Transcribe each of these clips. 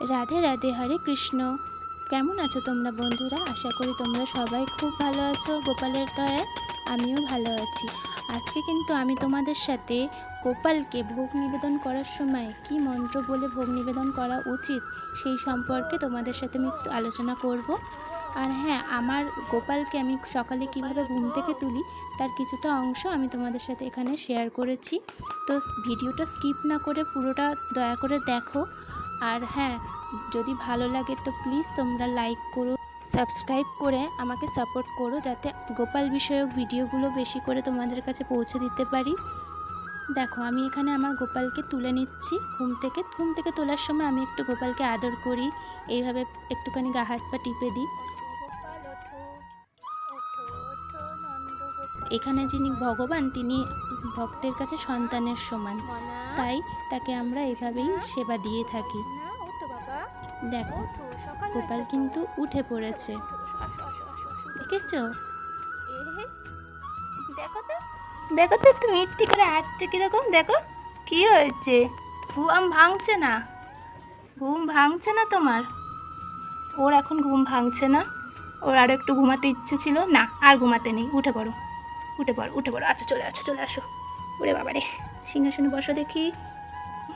রাধে রাধে হরে কৃষ্ণ। কেমন আছো তোমরা বন্ধুরা? আশা করি তোমরা সবাই খুব ভালো আছো। গোপালের দয়ায় আমিও ভালো আছি। আজকে কিন্তু আমি তোমাদের সাথে গোপালকে ভোগ নিবেদন করার সময় কি মন্ত্র বলে ভোগ নিবেদন করা উচিত সেই সম্পর্কে তোমাদের সাথে আমি একটু আলোচনা করব। আর হ্যাঁ আমার গোপালকে আমি সকালে কীভাবে ঘুম থেকে তুলি তার কিছুটা অংশ আমি তোমাদের সাথে এখানে শেয়ার করেছি। তো ভিডিওটা স্কিপ না করে পুরোটা দয়া করে দেখো। আর হ্যাঁ যদি ভালো লাগে তো প্লিজ তোমরা লাইক করো সাবস্ক্রাইব করে আমাকে সাপোর্ট করো যাতে গোপাল বিষয়ক ভিডিওগুলো বেশি করে তোমাদের কাছে পৌঁছে দিতে পারি। দেখো, আমি এখানে আমার গোপালকে তুলে নিচ্ছি ঘুম থেকে। ঘুম থেকে তোলার সময় আমি একটু গোপালকে আদর করি, এইভাবে একটুখানি গা হাত পা টিপে দিই। এখানে যিনি ভগবান তিনি ভক্তের কাছে সন্তানের সমান। তাই তাকে আমরা এভাবেই সেবা দিয়ে থাকি। দেখো গোপাল কিন্তু উঠে পড়েছে। দেখেছ? দেখো তো। দেখো তো একটু মিথ্যি করে হাঁটছে কীরকম দেখো। কি হয়েছে? ঘুম ভাঙছে না। ঘুম ভাঙছে না তোমার? ওর এখন ঘুম ভাঙছে না। ওর আরও একটু ঘুমাতে ইচ্ছে ছিল। না আর ঘুমাতে নেই। উঠে পড়ো। উঠে পড়ো উঠে পড়ো। আচ্ছা চলে আসো চলে আসো। ওরে বাবারে, সিংহাসনে বসো দেখি।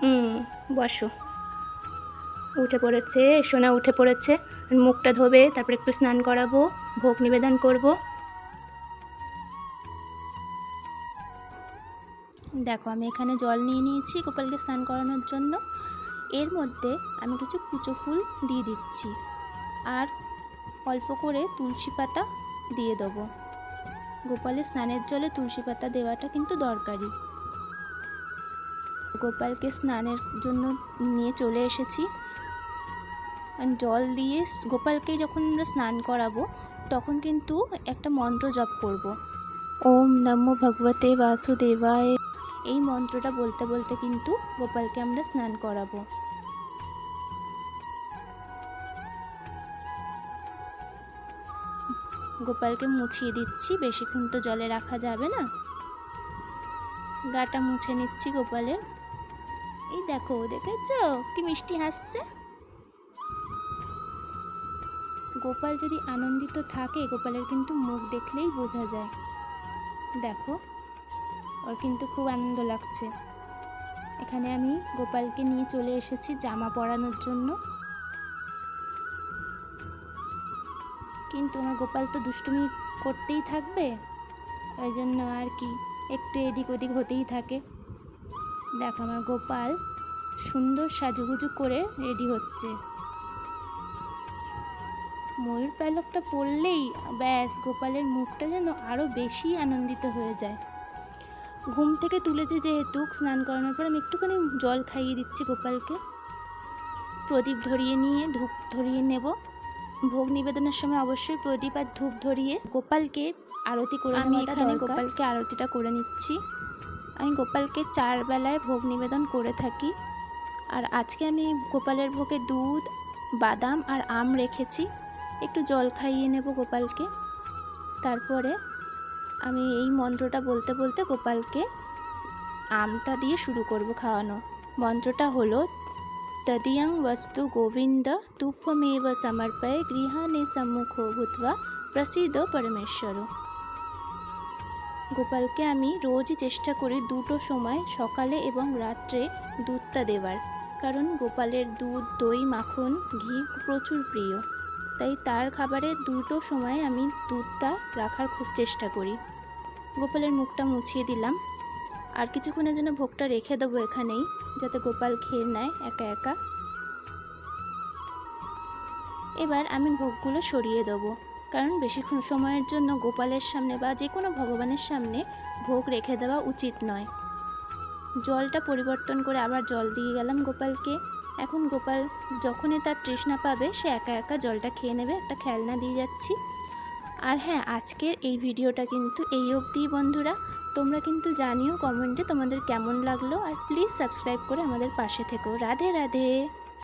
হুম, বসো। উঠে পড়েছে, সোনা উঠে পড়েছে। মুখটা ধোবে, তারপরে একটু স্নান করাবো, ভোগ নিবেদন করব। দেখো, আমি এখানে জল নিয়ে নিয়েছি গোপালকে স্নান করানোর জন্য। এর মধ্যে আমি কিছু কুচো ফুল দিয়ে দিচ্ছি। আর অল্প করে তুলসী পাতা দিয়ে দেবো। গোপালের স্নানের জলে তুলসী পাতা দেওয়াটা কিন্তু দরকারি। গোপালকে স্নানের জন্য নিয়ে চলে এসেছি। জল দিয়ে গোপালকে যখন আমরা স্নান করাবো, তখন কিন্তু একটা মন্ত্র জপ করব। ওম নমো ভগবতে বাসুদেবায়। এই মন্ত্রটা বলতে বলতে কিন্তু গোপালকে আমরা স্নান করাবো। গোপালকে মুছিয়ে দিচ্ছি, বেশিক্ষণ তো জলে রাখা যাবে না। গাটা মুছে নিচ্ছি গোপালের। এই দেখো, দেখেছ? কি মিষ্টি হাসছে। গোপাল যদি আনন্দিত থাকে, গোপালের কিন্তু মুখ দেখলেই বোঝা যায়। দেখো, ওর কিন্তু খুব আনন্দ লাগছে। এখানে আমি গোপালকে নিয়ে চলে এসেছি জামা পরানোর জন্য। কিন্তু আমার গোপাল তো দুষ্টুমি করতেই থাকবে? ওই জন্য আর কি, একটু এদিক ওদিক হতেই থাকে। দেখো আমার গোপাল সুন্দর সাজুগুজু করে রেডি হচ্ছে। ময়ূর পালকটা পড়লেই ব্যাস গোপালের মুখটা যেন আরও বেশি আনন্দিত হয়ে যায়। ঘুম থেকে তুলেছে যেহেতু, স্নান করানোর পর আমি একটুখানি জল খাইয়ে দিচ্ছি গোপালকে। প্রদীপ ধরিয়ে নিয়ে, ধূপ ধরিয়ে নেব। ভোগ নিবেদনের সময় অবশ্যই প্রদীপ আর ধূপ ধরিয়ে গোপালকে আরতি করে আমি এখানে গোপালকে আরতিটা করে নিচ্ছি। আমি গোপালকে চার বেলায় ভোগ নিবেদন করে থাকি। আর আজকে আমি গোপালের ভোগে দুধ বাদাম আর আম রেখেছি। একটু জল খাইয়ে নেব গোপালকে। তারপরে আমি এই মন্ত্রটা বলতে বলতে গোপালকে আমটা দিয়ে শুরু করব খাওয়ানো। মন্ত্রটা হলো তদিয়ং বস্তু গোবিন্দ তুভ্যমেব সমর্পয় গৃহানে সম্মুখ ভূত্বা প্রসিদ্ধ পরমেশ্বর গোপালকে আমি রোজই চেষ্টা করি দুটো সময়, সকালে এবং রাত্রে দুধটা দেওয়ার। কারণ গোপালের দুধ, দই, মাখন, ঘি প্রচুর প্রিয়। তাই তার খাবারে দুটো সময় আমি দুধটা রাখার খুব চেষ্টা করি। গোপালের মুখটা মুছিয়ে দিলাম। আর কিছুক্ষণের জন্য ভোগটা রেখে দেবো এখানেই, যাতে গোপাল খেয়ে নেয় একা একা। এবার আমি ভোগগুলো সরিয়ে দেবো, কারণ বেশিক্ষণ সময়ের জন্য গোপালের সামনে বা যে কোনো ভগবানের সামনে ভোগ রেখে দেওয়া উচিত নয়। জলটা পরিবর্তন করে আবার জল দিয়ে গেলাম গোপালকে। এখন গোপাল যখনই তার তৃষ্ণা পাবে, সে একা একা জলটা খেয়ে নেবে, একটা খেলনা দিয়ে যাচ্ছি। আর হ্যাঁ আজকের এই ভিডিওটা কিন্তু এই অবধি বন্ধুরা। তোমরা কিন্তু জানিও কমেন্টে তোমাদের কেমন লাগল আর প্লিজ সাবস্ক্রাইব করে আমাদের পাশে থেকো। রাধে রাধে।